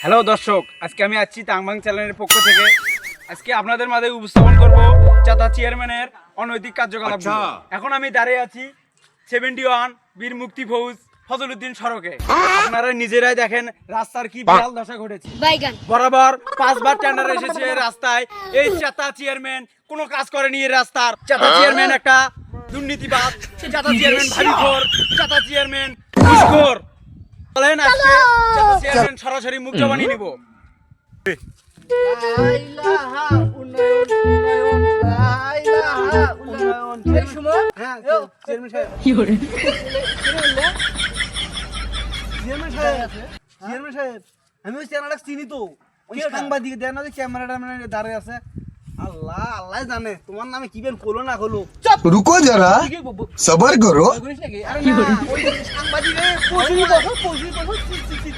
Hello দর্শক আজকে আমি আছি তাংবাং চ্যানেলের পক্ষ থেকে। আজকে আপনাদের মাঝে উপস্থাপন করব চাতা চেয়ারম্যানের অনৈতিক কার্যকলাপ আচ্ছা। এখন আমি দাঁড়িয়ে আছি সেভেন্টি ওয়ান বীর মুক্তি ফৌজ ফজলুদ্দিন সড়কে। আপনারা নিজেরাই দেখেন রাস্তার কি বিশাল দশা ঘটেছে। বরাবর পাঁচবার টেন্ডার এসেছে রাস্তায়। এই চাতা চেয়ারম্যান কোনো কাজ করেনি এই রাস্তার। চাতা চেয়ারম্যান একটা দুর্নীতিবাদ চাতা চেয়ারম্যান ভারিখোর চাতা চেয়ারম্যান ঘুষখোর বলেন আজকে চেয়ারম্যান সরাসরি মুখ জবানি নিব। আমি ওই চেহারাটা চিনি তো ওই সাংবাদিক দেয় না যে ক্যামেরাটা মানে আছে আল্লাহ আল্লাহ জানে তোমার নামে কি বেন করল না হলো রুকো যারা সবার করো আরে সাংবাদিক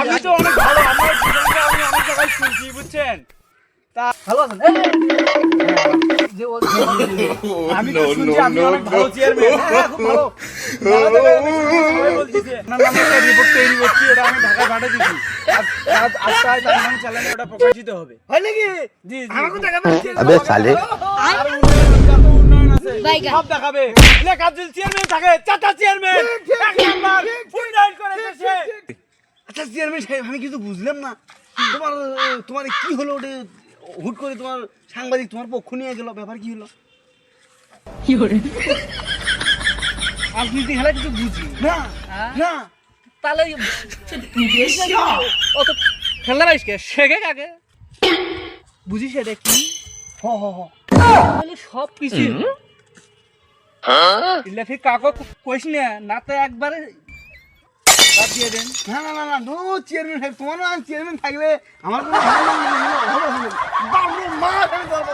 আমি তো অনেক ভালো আমার জীবনটা আমি অনেক জায়গায় শুনছি বুঝছেন ভালো আছেন এই, যে ও- আমি তো শুনছি আপনি অনেক ভালো চেয়ারম্যান হ্যাঁ খুব ভালো রিপোর্ট তৈরি করছি ওটা আমি ঢাকায় পাঠিয়ে দিচ্ছি আজ- আজ- আজকাল তার নাম চ্যানেলে ওটা প্রকাশিত হবে। হয় নাকি? জি জি। সব দেখাবে। লেখা যদি চেয়ারম্যান থাকে চারটা চেয়ারম্যান। এক নাম্বার উন্নয়ন করে দেশে আচ্ছা চেয়ারম্যান সাহেব আমি কিছু বুঝলাম না। তোমার তোমার কি হলো ওটা? হুট করে তোমার সাংবাদিক তোমার পক্ষ নিয়ে গেল ব্যাপার কি হলো? রাজনীতি খেলা কিছু বুঝি না না। তাহলে অত খেলনা রাইস কে? শেখে কাকে? বুঝি সেটা কি? হ হ হ। সব কিছু ইলেফি কাকো কইস না না তো একবারে বাদ দিয়ে দেন না না না না নো চেয়ারম্যান সাহেব তোমার চেয়ারম্যান থাকলে আমার কোনো অভাব হবে না। বাবরে মা আমি বলব